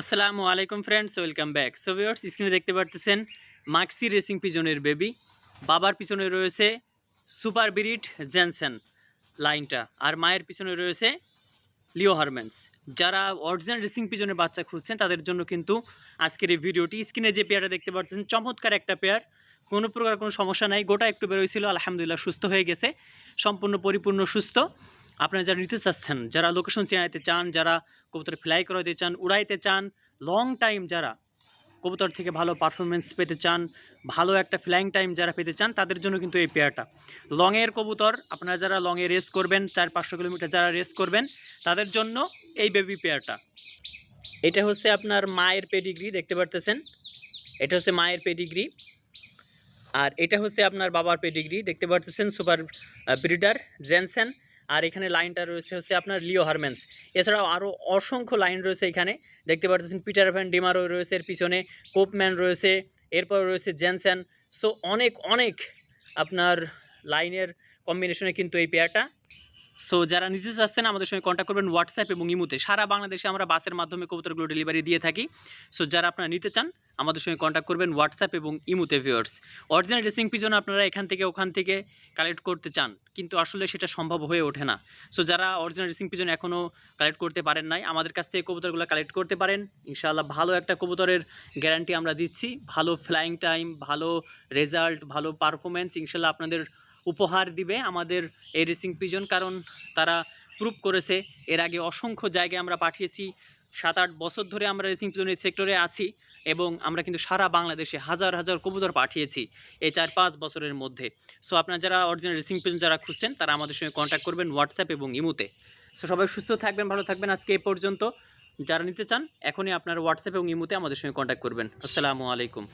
আসসালামু আলাইকুম friends welcome back so viewers স্ক্রিনে দেখতে পারতেছেন মাক্সি রেসিং পিজনের বেবি বাবার পিছনে রয়েছে সুপার বিরিট জেনসেন লাইনটা, আর মায়ের পিছনে রয়েছে লিও হারমেন্স যারা অরিজিনাল রেসিং পিজনের বাচ্চা খুঁজছেন, তাদের জন্য কিন্তু আজকের এই ভিডিওটি স্ক্রিনে যে পেয়ারটা দেখতে পাচ্ছেন চমৎকার একটা পেয়ার কোনো প্রকার কোনো সমস্যা নাই, গোটা একটু বেরোয়ছিল আলহামদুলিল্লাহ সুস্থ হয়ে গেছে, সম্পূর্ণ পরিপূর্ণ সুস্থ। আপনারা যারা নিতে চাচ্ছেন, যারা লোকেশন চেনাইতে চান, যারা কবুতর ফ্লাই করাইতে চান, উড়াইতে চান লং টাইম যারা কবুতর থেকে ভালো পারফরমেন্স পেতে চান, ভালো একটা ফ্লাইং টাইম যারা পেতে চান, তাদের জন্য কিন্তু এই পেয়ারটা লংয়ের কবুতর, আপনারা যারা লংয়ে রেস করবেন, চার পাঁচশো কিলোমিটার যারা রেস করবেন, তাদের জন্য এই বেবি পেয়ারটা এটা হচ্ছে আপনার মায়ের পেডিগ্রি দেখতে পারতেছেন? এটা হচ্ছে মায়ের পেডিগ্রি আর এটা হচ্ছে আপনার বাবার পেডিগ্রি দেখতে পারতেছেন? সুপার ব্রিডার জেনসেন আর এখানে লাইনটা রয়েছে হচ্ছে আপনার লিও হারমেন্স এছাড়াও আরও অসংখ্য লাইন রয়েছে এখানে। দেখতে পাচ্ছেন পিটার ভ্যান ডিমারো রয়েছে, এর পিছনে কোপম্যান রয়েছে, এরপর রয়েছে জেনসেন। সো অনেক অনেক আপনার লাইনের কম্বিনেশনে কিন্তু এই পেয়ারটা সো যারা নিতে চাচ্ছেন, আমাদের সঙ্গে কন্ট্যাক্ট করবেন হোয়াটসঅ্যাপ এবং ইমুতে। সারা বাংলাদেশে আমরা বাসের মাধ্যমে কবুতরগুলো ডেলিভারি দিয়ে থাকি। সো যারা আপনারা নিতে চান আমাদের সঙ্গে কন্ট্যাক্ট করবেন হোয়াটসঅ্যাপ এবং ইমুতে ভিউয়ার্স অরিজিনাল ড্রেসিং পিজন আপনারা এখান থেকে, ওখান থেকে কালেক্ট করতে চান, কিন্তু আসলে সেটা সম্ভব হয়ে ওঠে না। সো যারা অরিজিনাল রেসিং পিজন এখনও কালেক্ট করতে পারেন নাই, আমাদের কাছ থেকে কবুতরগুলো কালেক্ট করতে পারেন। ইনশাআল্লাহ ভালো একটা কবুতরের গ্যারান্টি আমরা দিচ্ছি। ভালো ফ্লাইং টাইম ভালো রেজাল্ট ভালো পারফরমেন্স ইনশাল্লাহ আপনাদের উপহার দিবে আমাদের এই রেসিং পিজন কারণ তারা প্রুভ করেছে, এর আগে অসংখ্য জায়গায় আমরা পাঠিয়েছি। সাত আট বছর ধরে আমরা রেসিং পিজনের সেক্টরে আছি এবং আমরা কিন্তু সারা বাংলাদেশে হাজার হাজার কবুতর পাঠিয়েছি এই চার পাঁচ বছরের মধ্যে। সো আপনার যারা অরিজিনাল রেসিং পিজন যারা খুঁজছেন, তারা আমাদের সঙ্গে কন্ট্যাক্ট করবেন হোয়াটসঅ্যাপ এবং ইমুতে। সো সবাই সুস্থ থাকবেন, ভালো থাকবেন আজকে এ পর্যন্ত। যারা নিতে চান, এখনই আপনার হোয়াটসঅ্যাপ এবং ইমুতে আমাদের সঙ্গে কন্ট্যাক্ট করবেন। আসসালামু আলাইকুম।